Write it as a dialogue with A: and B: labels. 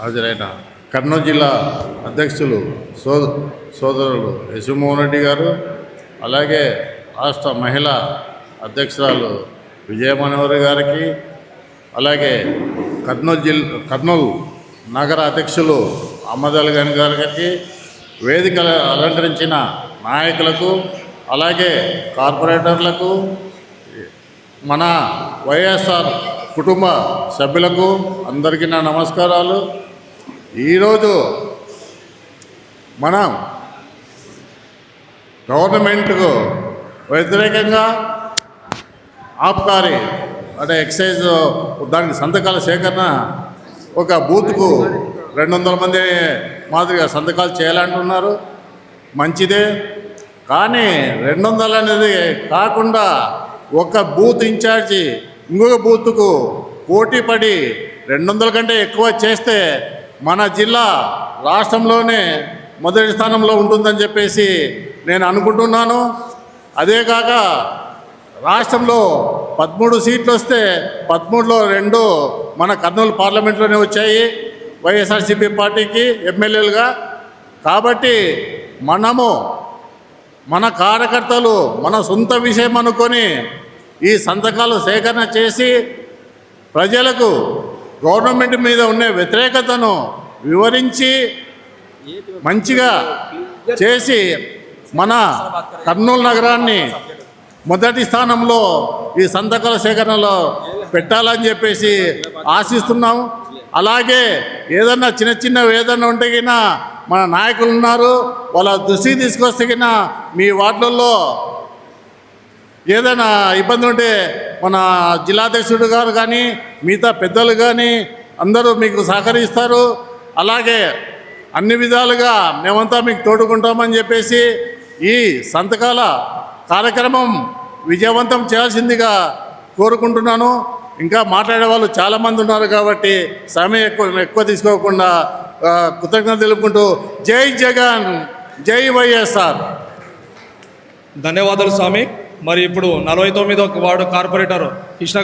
A: హాజరైన కర్నూలు జిల్లా అధ్యక్షులు సో సోదరులు యశుమోహన్ రెడ్డి గారు అలాగే రాష్ట్ర మహిళా అధ్యక్షురాలు విజయమనోహరి గారికి అలాగే కర్నూలు జిల్లా కర్నూలు నగర అధ్యక్షులు అహ్మద్ గని గారికి వేదిక అలంకరించిన నాయకులకు అలాగే కార్పొరేటర్లకు మన వైఎస్ఆర్ కుటుంబ సభ్యులకు అందరికీ నా నమస్కారాలు. ఈరోజు మనం గవర్నమెంట్కు వ్యతిరేకంగా ఆబ్కారీ అంటే ఎక్సైజ్ దానికి సంతకాల సేకరణ ఒక బూత్కు రెండు వందల మంది మాదిరిగా సంతకాలు చేయాలంటున్నారు. మంచిదే. కానీ రెండు వందలు అనేది కాకుండా ఒక బూత్ ఇన్ఛార్జి ఇంకొక బూత్కు పోటీ పడి రెండు వందల కంటే ఎక్కువ చేస్తే మన జిల్లా రాష్ట్రంలోనే మొదటి స్థానంలో ఉంటుందని చెప్పేసి నేను అనుకుంటున్నాను. అదే కాక రాష్ట్రంలో పదమూడు సీట్లు వస్తే పదమూడులో రెండు మన కర్నూలు పార్లమెంట్లోనే వచ్చాయి. వైఎస్ఆర్సీపీ పార్టీకి ఎమ్మెల్యేలుగా. కాబట్టి మనము మన కార్యకర్తలు మన సొంత విషయం అనుకొని ఈ సంతకాలు సేకరణ చేసి ప్రజలకు గవర్నమెంట్ మీద ఉండే వ్యతిరేకతను వివరించి మంచిగా చేసి మన కర్నూలు నగరాన్ని మొదటి స్థానంలో ఈ సంతకాల సేకరణలో పెట్టాలని చెప్పేసి ఆశిస్తున్నాం. అలాగే ఏదన్నా చిన్న చిన్న ఏదన్నా ఉంటే గినా మన నాయకులు ఉన్నారు. వాళ్ళ దృష్టికి తీసుకొస్తే మీ వార్డులలో ఏదైనా ఇబ్బంది ఉంటే మన జిల్లాధ్యక్షుడు గారు కానీ మిగతా పెద్దలు కానీ అందరూ మీకు సహకరిస్తారు. అలాగే అన్ని విధాలుగా మేమంతా మీకు తోడుకుంటామని చెప్పేసి ఈ సంతకాల కార్యక్రమం విజయవంతం చేయాల్సిందిగా కోరుకుంటున్నాను. ఇంకా మాట్లాడే వాళ్ళు చాలామంది ఉన్నారు కాబట్టి సమయం ఎక్కువ ఎక్కువ తీసుకోకుండా కృతజ్ఞత తెలుపుకుంటూ జై జగన్ జై వైఎస్ఆర్.
B: ధన్యవాదాలు స్వామి. మరి ఇప్పుడు నలభై తొమ్మిదో వార్డు కార్పొరేటర్ కృష్ణ